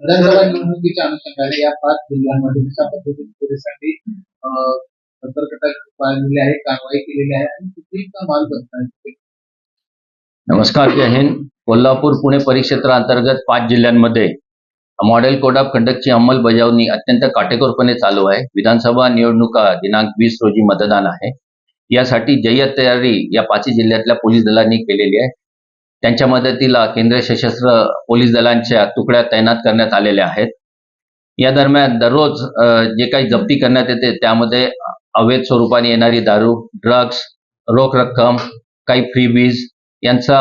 विधानसभा निवडणुकीच्या अनुषंगाने या पाच जिल्ह्यांमध्ये कशा पद्धतीने पोलिसांनी सतर्कता बाळगलेली आहे कारवाई केलेली आहे आणि चुकीचा माल बनताय नमस्कार जय हिंद. कोल्हापूर पुणे परिक्षेत्राअंतर्गत पाच जिल्ह्यांमध्ये मॉडेल कोड ऑफ कंडक्टची अंमलबजावणी अत्यंत काटेकोरपणे चालू आहे. विधानसभा निवडणुका दिनांक वीस रोजी मतदान आहे. यासाठी जय्यत तयारी या पाचही जिल्ह्यातल्या पोलीस दलांनी केलेली आहे. त्यांच्या मदतीला केंद्रीय सशस्त्र पोलीस दलांच्या तुकड्या तैनात करण्यात आलेल्या आहेत. या दरम्यान दररोज जे काही जप्ती करण्यात येते त्यामध्ये अवैध स्वरूपाने येणारी दारू ड्रग्स रोख रक्कम काही फ्री बीज यांचा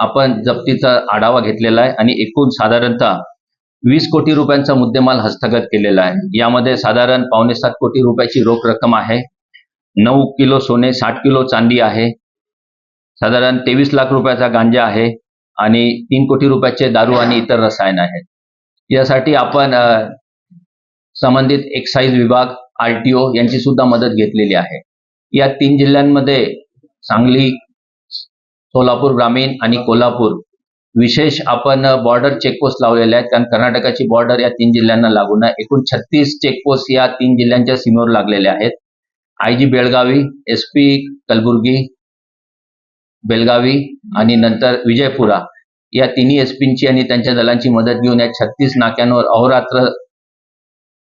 आपण जप्तीचा आढावा घेतलेला आहे आणि एकूण साधारणतः वीस कोटी रुपयांचा मुद्देमाल हस्तगत केलेला आहे. यामध्ये साधारण पावणे सात कोटी रुपयाची रोख रक्कम आहे. नऊ किलो सोने साठ किलो चांदी आहे. साधारण तेवीस लाख रुपयाचा गांजा आहे आणि तीन कोटी रुपयाचे दारू आणि इतर रसायन आहेत यासाठी आपण संबंधित एक्साईज विभाग आरटीओ यांची सुद्धा मदत घेतलेली आहे. या तीन जिल्ह्यांमध्ये सांगली सोलापूर ग्रामीण आणि कोल्हापूर विशेष आपण बॉर्डर चेकपोस्ट लावलेले आहेत. कारण कर्नाटकाची बॉर्डर या तीन जिल्ह्यांना लागून आहे. एकूण छत्तीस चेकपोस्ट या तीन जिल्ह्यांच्या सीमेवर लागलेल्या आहेत. I G Belagavi S P Kalaburagi Belgavi आणि नंतर विजयपुरा. या तिन्ही एस पींची आणि त्यांच्या दलांची मदत घेऊन या छत्तीस नाक्यांवर अहोरात्र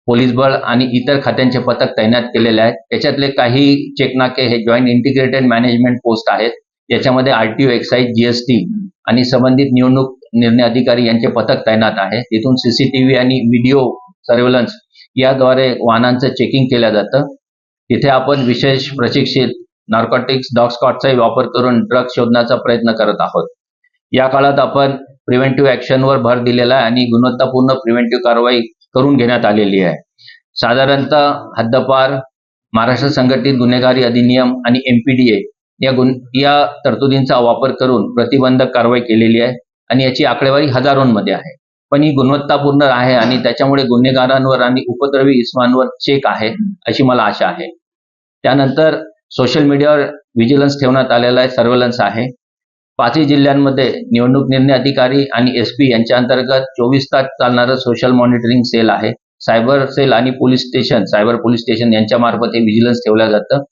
पोलीस बळ आणि इतर खात्यांचे पथक तैनात केलेले आहेत. त्याच्यातले काही चेकनाके हे जॉईंट इंटिग्रेटेड मॅनेजमेंट पोस्ट आहेत. याच्यामध्ये आरटीओ एक्साईज जीएसटी आणि संबंधित निवडणूक निर्णय अधिकारी यांचे पथक तैनात आहे. तिथून सीसीटीव्ही आणि व्हिडिओ सर्व्हेलन्स याद्वारे वाहनांचं चेकिंग केलं जातं. तिथे आपण विशेष प्रशिक्षित नार्कोटिक्स डॉग स्कॉटचाही वापर करून ड्रग शोधण्याचा प्रयत्न करत आहोत. या काळात आपण प्रिव्हेंटिव्ह ऍक्शनवर भर दिलेला आहे आणि गुणवत्तापूर्ण प्रिव्हेंटिव्ह कारवाई करून घेण्यात आलेली आहे. साधारणतः हद्दपार महाराष्ट्र संघटित गुन्हेगारी अधिनियम आणि एमपीडीए या गुन या तरतुदींचा वापर करून प्रतिबंधक कारवाई केलेली आहे आणि याची आकडेवारी हजारोंमध्ये आहे. पण ही गुणवत्तापूर्ण आहे आणि त्याच्यामुळे गुन्हेगारांवर आणि उपद्रवी इस्मांवर चेक आहे अशी मला आशा आहे. त्यानंतर सोशल मीडियावर व्हिजिलन्स ठेवण्यात आलेला आहे सर्व्हलन्स आहे. पाचही जिल्ह्यांमध्ये निवडणूक निर्णय अधिकारी आणि एस पी यांच्या अंतर्गत चोवीस तास चालणारं सोशल मॉनिटरिंग सेल आहे. सायबर सेल आणि police station cyber police station यांच्या मार्फत हे व्हिजिलन्स ठेवलं जातं.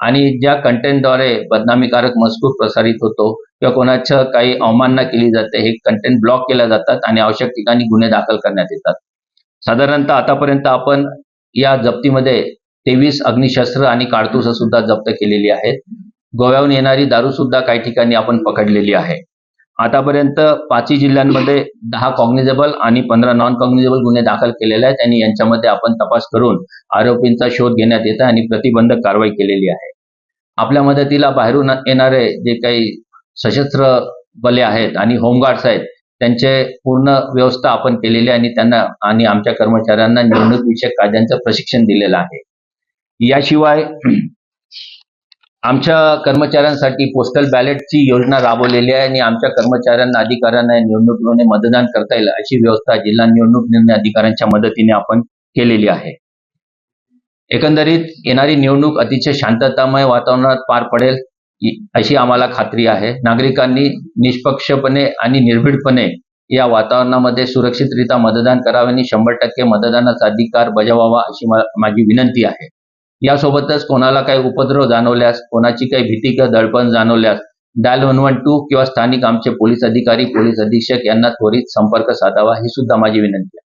आणि ज्या कंटेंटद्वारे बदनामीकारक मजकूर प्रसारित होतो किंवा कोणाचं काही अवमानना केली जाते हे कंटेंट ब्लॉक केल्या जातात आणि आवश्यक ठिकाणी गुन्हे दाखल करण्यात येतात. साधारणतः आतापर्यंत आपण या जप्तीमध्ये तेवीस अग्निशस्त्र आणि काडतुसं सुद्धा जप्त केलेली आहेत. गोव्याहून येणारी दारू सुद्धा काही ठिकाणी आपण पकडलेली आहे. आतापर्यंत पाचही जिल्ह्यांमध्ये दहा कॉग्निजेबल आणि पंधरा नॉन कॉग्निजेबल गुन्हे दाखल केलेले आहेत आणि यांच्यामध्ये आपण तपास करून आरोपींचा शोध घेण्यात येत आहे आणि प्रतिबंधक कारवाई केलेली आहे. आपल्या मदतीला बाहेरून येणारे जे काही सशस्त्र बले आहेत आणि होमगार्ड्स आहेत त्यांचे पूर्ण व्यवस्था आपण केलेली आहे आणि त्यांना आणि आमच्या कर्मचाऱ्यांना निवडणूक विषयक कायद्यांचं प्रशिक्षण दिलेलं आहे. याशिवाय आमच्या कर्मचाऱ्यांसाठी पोस्टल बॅलेटची योजना राबवलेली आहे आणि आमच्या कर्मचाऱ्यांना अधिकाऱ्यांना या निवडणुकीमध्ये मतदान करता येईल अशी व्यवस्था जिल्हा निवडणूक निर्णय अधिकाऱ्यांच्या मदतीने आपण केलेली आहे. एकंदरीत येणारी निवडणूक अतिशय शांततामय वातावरणात पार पडेल अशी आम्हाला खात्री आहे. नागरिकांनी निष्पक्षपणे आणि निर्भीडपणे या वातावरणामध्ये सुरक्षितरित्या मतदान करावे आणि शंभर टक्के मतदानाचा अधिकार बजावावा अशी माझी विनंती आहे. यासोबतच कोणाला काही उपद्रव जाणवल्यास कोणाची काही भीती किंवा दडपण जाणवल्यास डायल वन वन टू किंवा स्थानिक आमचे पोलीस अधिकारी पोलीस अधीक्षक यांना त्वरित संपर्क साधावा ही सुद्धा माझी विनंती आहे.